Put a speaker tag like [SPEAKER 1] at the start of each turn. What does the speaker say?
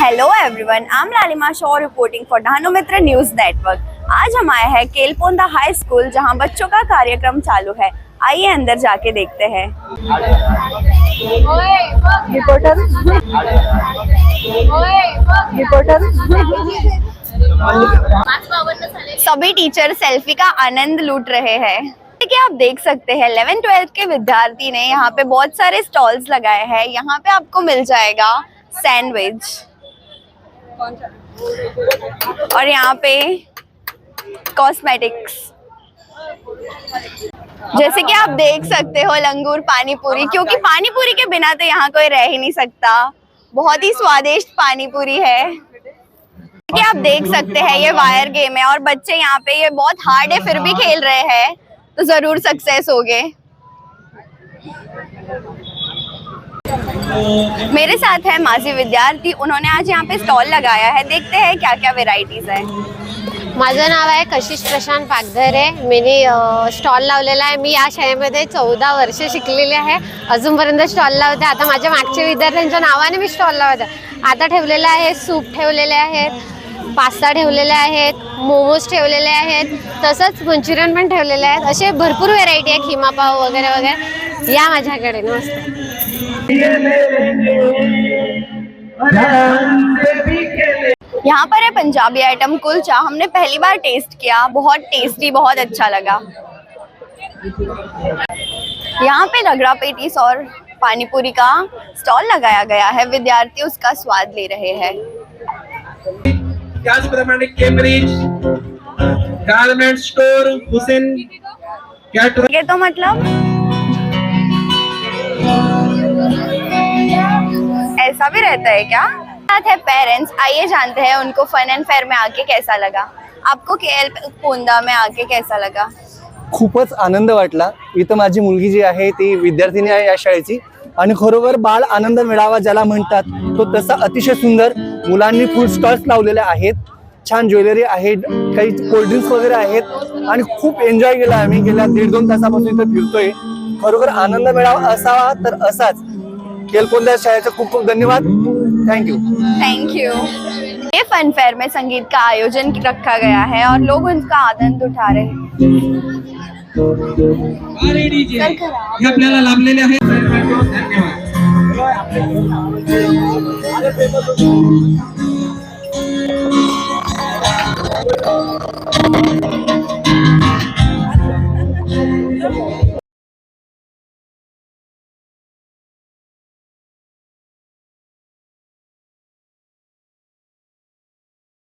[SPEAKER 1] Hello everyone I am Lalima Shaw reporting for Mitra news network आज हम आए हैं केलपोंदा हाई स्कूल जहाँ बच्चों का कार्यक्रम चालू है। आइए अंदर जाके देखते हैं। रिपोर्टर रिपोर्टर सभी टीचर सेल्फी का आनंद लूट रहे हैं। जैसे कि आप देख सकते हैं 11 ट्वेल्थ के विद्यार्थी ने यहाँ पे बहुत सारे स्टॉल्स लगाए हैं। यहाँ पे आपको मिल जाएगा सैंडविच और यहाँ पे कॉस्मेटिक्स जैसे कि आप देख सकते हो लंगूर पानी पूरी क्योंकि पानी पूरी के बिना तो यहाँ कोई रह ही नहीं सकता। बहुत ही स्वादिष्ट पानी पूरी है। कि आप देख सकते हैं, ये वायर गेम है और बच्चे यहाँ पे ये बहुत हार्ड है, फिर भी खेल रहे हैं। तो ज़रूर सक्सेस होगे। मेरे साथ है माजी विद्यार्थी उन्होंने आज यहाँ पे स्टॉल लगाया है। देखते हैं क्या क्या वेराइटीज है।
[SPEAKER 2] माझं नाव आहे कशिश प्रशांत पागधरे मी स्टॉल लावलेला आहे. मी या शाळेमध्ये चौदा वर्ष शिकलेली आहे. अजूनपर्यंत स्टॉल लावते. आता माझ्या मागच्या विद्यार्थ्यांच्या नावाने मी स्टॉल लावते. आता ठेवलेलं आहे सूप ठेवलेले आहेत. पास्ता ठेवलेले आहेत, मोमोज ठेवलेले आहेत, तसंच मंचुरियन पण ठेवलेले आहेत. असे भरपूर व्हेरायटी आहे खिमा पाव वगैरे वगैरे. या माझ्याकडे, नमस्ते.
[SPEAKER 1] यहाँ पर है पंजाबी आइटम कुलचा। हमने पहली बार टेस्ट किया। बहुत टेस्टी बहुत अच्छा लगा। यहाँ पे रगड़ा पेटीस और पानीपुरी का स्टॉल लगाया गया है। विद्यार्थी उसका स्वाद ले रहे हैं।
[SPEAKER 3] त्याचप्रमाणे केम्ब्रिज गारमेंट स्टोर हुसेन कॅटर
[SPEAKER 1] ये तो मतलब ऐसा भी रहता है क्या? साथ है पेरेंट्स आइए जानते हैं उनको फन एंड फेयर में आके कैसा लगा। आपको के पोंदा में आके कैसा लगा?
[SPEAKER 4] खूपच आनंद वाटला. इथं माझी मुलगी जी आहे ती विद्यार्थिनी आहे या शाळेची. आणि खरोखर बाळ आनंद मिळावा ज्याला म्हणतात. तो तसा अतिशय सुंदर. मुलांनी फूड स्टॉल्स लावलेले आहेत. छान ज्वेलरी आहे. काही कोल्ड्रिंक्स वगैरे आहेत. आणि खूप एन्जॉय केला आम्ही. गेल्या दीड दोन तासापासून इथं फिरतोय. खरोखर आनंद मिळावा असावा तर असाच. केलकोंदा शाळेचा खूप खूप धन्यवाद. थँक्यू
[SPEAKER 1] थँक्यू यू ये फन फेयर में संगीत का आयोजन रखा गया है और लोग उनका आनंद उठा रहे हैं।
[SPEAKER 3] अरे डीजे हे आपल्याला लाभलेले आहे धन्यवाद.